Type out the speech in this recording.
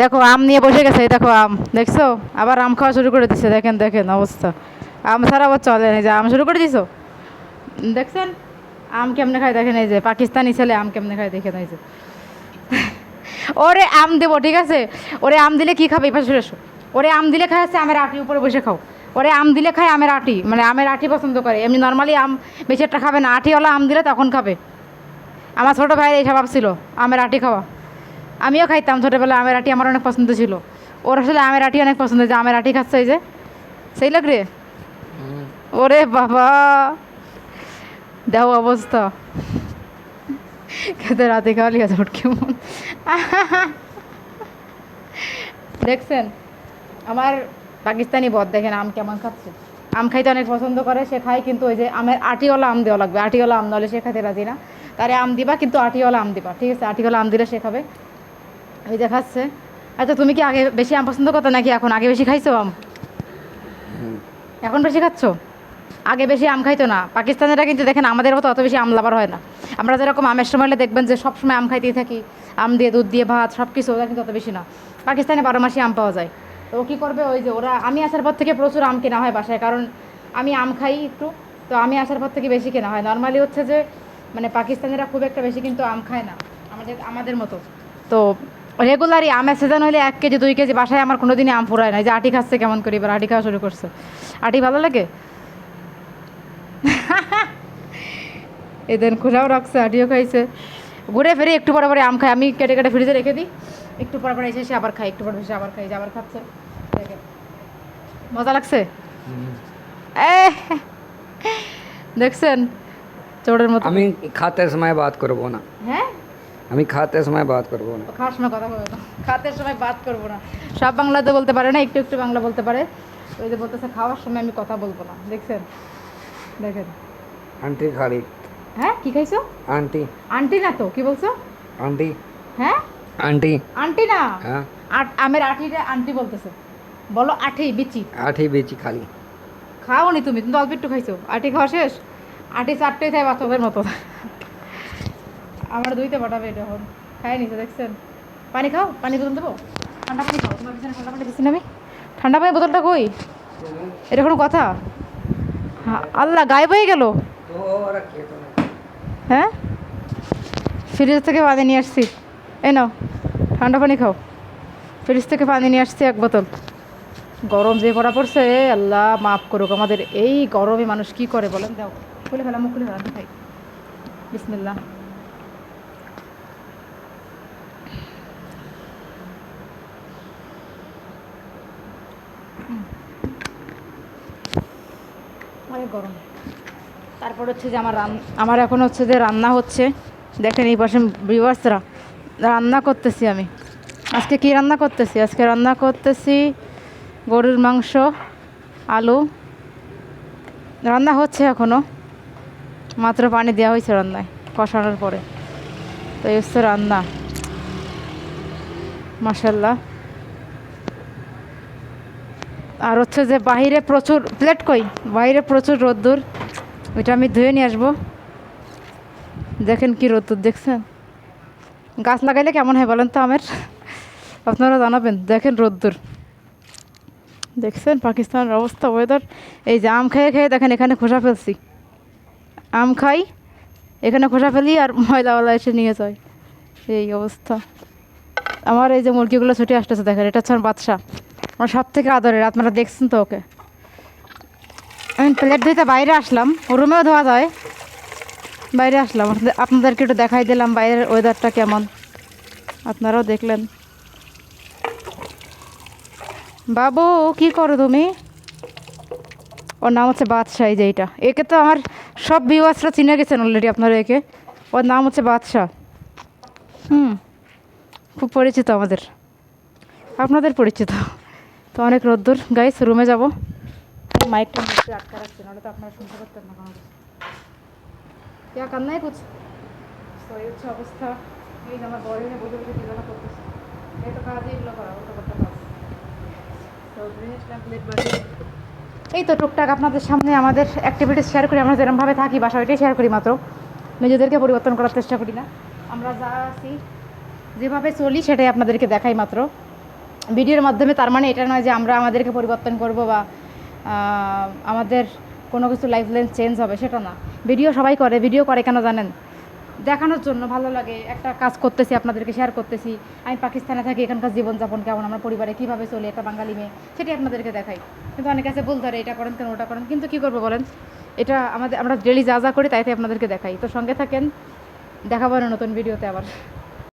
দেখো, আম নিয়ে বসে গেছে দেখো আম। দেখছ? আবার আম খাওয়া শুরু করে দিচ্ছে দেখেন দেখেন অবস্থা। আম ছাড়া আবার চলে না যে আম শুরু করে দিছো? দেখছেন? আম কেমনে খায়? দেখেন, এই যে পাকিস্তানি ছেলে আম কেমনে খায়? দেখেন, এই যে। ওরে আম দেবো, ঠিক আছে? ওরে আম দিলে কি খাবে? এবার এসো। ওরে আম দিলে খায় হচ্ছে আমের আটি, উপরে বসে খাও। ওরে আম দিলে খায় আমের আটি মানে আমের আটি পছন্দ করে। এমনি নর্মালি আম বেশি একটা খাবে না। আটিওয়ালা আম দিলে তখন খাবে। আমার ছোটো ভাইয়ের এই স্বভাব ছিল, আমের আটি খাওয়া। আমিও খাইতাম ছোটোবেলায় আমের আটি আমার অনেক পছন্দ ছিল। ওর আসলে আমের আটি অনেক পছন্দ, যে আমের আটি খাচ্ছে এই যে। সেই লোক রে? ওরে বাবা। দেও অবস্থা। খেতে রাতে খাওয়ালি আছে ওর কেমন? দেখছেন? আমার পাকিস্তানি বদ দেখেন আম কেমন খাচ্ছে। আম খাইতে অনেক পছন্দ করে, সে খায় কিন্তু ওই যে আমের আটিওয়ালা আম দেওয়া লাগবে। আটিওয়ালা আম নাহলে সে খাইতে রাজি না। তারে আম দিবা, কিন্তু আটিওয়ালা আম দিবা। ঠিক আছে? আটিওয়ালা আম দিলে সে খাবে। এই দেখাচ্ছে। আচ্ছা তুমি কি আগে বেশি আম পছন্দ করতো নাকি এখন? আগে বেশি খাইছো আম? এখন বেশি খাচ্ছ? আগে বেশি আম খাইতো না। পাকিস্তানিরা কিন্তু দেখেন আমাদের মতো অত বেশি আম লাভার হয় না। আমরা যেরকম আমের সময় দেখবেন যে সব সময় আম খাইতেই থাকি। আম দিয়ে দুধ দিয়ে ভাত সব কিছু ওরা কিন্তু অত বেশি না। পাকিস্তানে বারো মাসে আম পাওয়া যায়। তো ও কী করবে? ওই যে ওরা আমি আসার পর থেকে প্রচুর আম কেনা হয় বাসায়। কারণ আমি আম খাই একটু তো আমি আসার পর থেকে বেশি কেনা হয়। নর্মালি হচ্ছে যে মানে পাকিস্তানিরা খুব একটা বেশি কিন্তু আম খায় না। আমাদের আমাদের মতো। তো রেগুলারই আমের সিজন হলে এক কেজি দুই কেজি বাসায় আমার কোনো দিনই আম ফুরায় না। যে আটি খাচ্ছে কেমন করি এবার আটি খাওয়া শুরু করছে। আটি ভালো লাগে? এদের খোঁজাও রাখছে আটিও খাইছে। ঘুরে ফিরে একটু পরে পরে আম খাই আমি কেটে কেটে ফ্রিজে রেখে দিই। একটু পরে পরে এসে এসে আবার খাই একটু পরে এসে আবার খাই যে আবার খাচ্ছে। মজা লাগছে? দেখছেন? চোরের মতো। আমি খাতে সময় বাদ করব না। হ্যাঁ? আমি খাতে সময় বাদ করব না। খাওয়ার সময় কথা বলব না খাতের সময় বাদ করব না। সব বাংলাতে বলতে পারে না একটু একটু বাংলা বলতে পারে। ওই যে বলতেছে খাওয়ার সময় আমি কথা বলব না। দেখছেন? দেখেন। আন্টি খালি। হ্যাঁ কি খাইছো? আন্টি। আন্টি না তো কি বলছো? আন্টি। হ্যাঁ? আন্টি। আন্টি না? হ্যাঁ। আট আমের আঠিটা আন্টি বলতেছে। বলো আঠি বিচি। আঠি বিচি খালি। খাও নি তুমি তুমি অল্প একটু খাইছো। আটি খাওয়া শেষ? আটি চারটেই থাকে বাচ্চাদের মতো। আমার দুইতে পাঠাবে এটা এখন খাই নিছে, দেখছেন? পানি খাও পানি বোতল দেবো? ঠান্ডা পানি খাও, তোমার পিছনে ঠান্ডা পানি দিচ্ছি না আমি। ঠান্ডা পানি বোতলটা কই? এটা কোনো কথা? আল্লাহ, গায়েব হয়ে গেল? হ্যাঁ? ফ্রিজ থেকে পানি নিয়ে আসছি। এই নাও, ঠান্ডা পানি খাও। ফ্রিজ থেকে পানি নিয়ে আসছি এক বোতল। গরম যে পড়া পড়ছে আল্লাহ, মাফ করুক। আমাদের এই গরমে মানুষ কি করে বলেন? দাও, খুলে ফেলা, মুখ খুলে ফেলা খাই। বিসমিল্লা অনেক গরম। তারপর হচ্ছে যে আমার রান আমার এখন হচ্ছে যে রান্না হচ্ছে। দেখেন এই পাশে ভিউয়ার্সরা রান্না করতেছি আমি। আজকে কি রান্না করতেছি? আজকে রান্না করতেছি গরুর মাংস, আলু। রান্না হচ্ছে এখনও মাত্র পানি দেওয়া হয়েছে রান্নায়, কষানোর পরে। তো এই হচ্ছে রান্না। মাসাল্লাহ আর হচ্ছে যে বাইরে প্রচুর, প্লেট কই? বাইরে প্রচুর রোদ্দুর। ওইটা আমি ধুয়ে নিয়ে আসব। দেখেন কি রোদ্দুর দেখছেন? গাছ লাগাইলে কেমন হয় বলেন তো আমের? আপনারা জানাবেন, দেখেন রোদ্দুর। দেখছেন পাকিস্তানের অবস্থা ওয়েদার এই যে আম খেয়ে খেয়ে দেখেন এখানে খোসা ফেলছি। আম খাই, এখানে খোসা ফেলি আর ময়লাওয়ালা এসে নিয়ে যায়। এই অবস্থা। আমার এই যে মুরগিগুলো ছুটে আসতেছে দেখেন, এটা হচ্ছে বাদশা আমার সব থেকে আদরের, আপনারা দেখছেন তো ওকে। আমি প্লেট ধুইতে বাইরে আসলাম রুমেও ধোয়া যায়। বাইরে আসলাম আপনাদেরকে একটু দেখাই দিলাম বাইরের ওয়েদারটা কেমন। আপনারাও দেখলেন। বাবু, কি করো তুমি? ওর নাম হচ্ছে বাদশাহ, এই যে এইটা। একে তো আমার সব ভিউয়ার্সরা চিনে গেছেন অলরেডি আপনারা একে। ওর নাম হচ্ছে বাদশাহ। হুম, খুব পরিচিত আমাদের। আপনাদের পরিচিত। তো অনেক রোদ্দুর গাইস রুমে যাব। মাইকটা একটু আটকা রাখছে না তো আপনারা শুনতে পারতেন না কোনো কেউ কান্নাই তো এই হচ্ছে অবস্থা। এই যে আমার বড় বসে করতেছে। এই তো কাজ এগুলো করা ওটা করতে তো এই তো টুকটাক আপনাদের সামনে আমাদের অ্যাক্টিভিটিস শেয়ার করি, আমরা যেরকমভাবে থাকি বাসা ওইটাই শেয়ার করি মাত্র। নিজেদেরকে পরিবর্তন করার চেষ্টা করি না। আমরা যা আছি, যেভাবে চলি, সেটাই আপনাদেরকে দেখাই মাত্র। ভিডিওর মাধ্যমে তার মানে এটা নয় যে আমরা আমাদেরকে পরিবর্তন করব বা আমাদের কোনো কিছু লাইফ লাইন চেঞ্জ হবে, সেটা না। ভিডিও সবাই করে, ভিডিও করে কেন জানেন? দেখানোর জন্য ভালো লাগে, একটা কাজ করতেছি, আপনাদেরকে শেয়ার করতেছি। আমি পাকিস্তানে থাকি, এখানকার জীবনযাপন কেমন, আমার পরিবারে কীভাবে চলি, একটা বাঙালি মেয়ে সেটাই আপনাদেরকে দেখাই। কিন্তু অনেক কাছে বলতে পারে এটা করেন কেন, ওটা করেন? কিন্তু কী করব বলেন? এটা আমাদের, আমরা ডেলি যা যা করি তাইতে আপনাদেরকে দেখাই। তো সঙ্গে থাকেন, দেখাবো নতুন ভিডিওতে আবার।